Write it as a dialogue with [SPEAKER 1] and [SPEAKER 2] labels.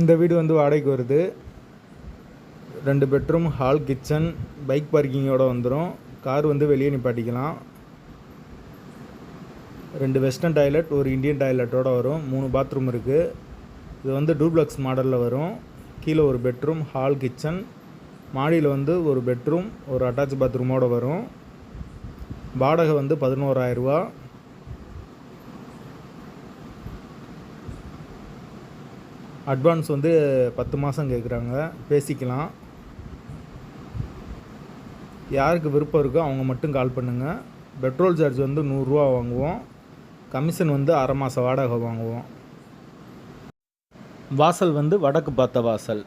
[SPEAKER 1] இந்த வீடு வந்து வாடகைக்கு வருது. ரெண்டு பெட்ரூம் ஹால் கிச்சன் பைக் பார்க்கிங்கோடு வந்துடும் கார் வந்து வெளியே நிப்பாட்டிக்கலாம். ரெண்டு வெஸ்டர்ன் டாய்லெட் ஒரு இந்தியன் டாய்லெட்டோடு வரும். மூணு பாத்ரூம் இருக்குது இது வந்து டூப்ளக்ஸ் மாடலில் வரும். கீழே ஒரு பெட்ரூம் ஹால் கிச்சன். மாடியில் வந்து ஒரு பெட்ரூம் ஒரு அட்டாச் பாத்ரூமோடு வரும். வாடகை வந்து பதினோராயிரரூவா அட்வான்ஸ் வந்து பத்து மாதம் கேட்குறாங்க பேசிக்கலாம். யாருக்கு விருப்பம் இருக்கோ அவங்க மட்டும் கால் பண்ணுங்கள் பெட்ரோல் சார்ஜ் வந்து நூறுரூவா வாங்குவோம். கமிஷன் வந்து அரை மாத வாடகை வாங்குவோம். வாசல் வந்து வடக்கு பார்த்த வாசல்.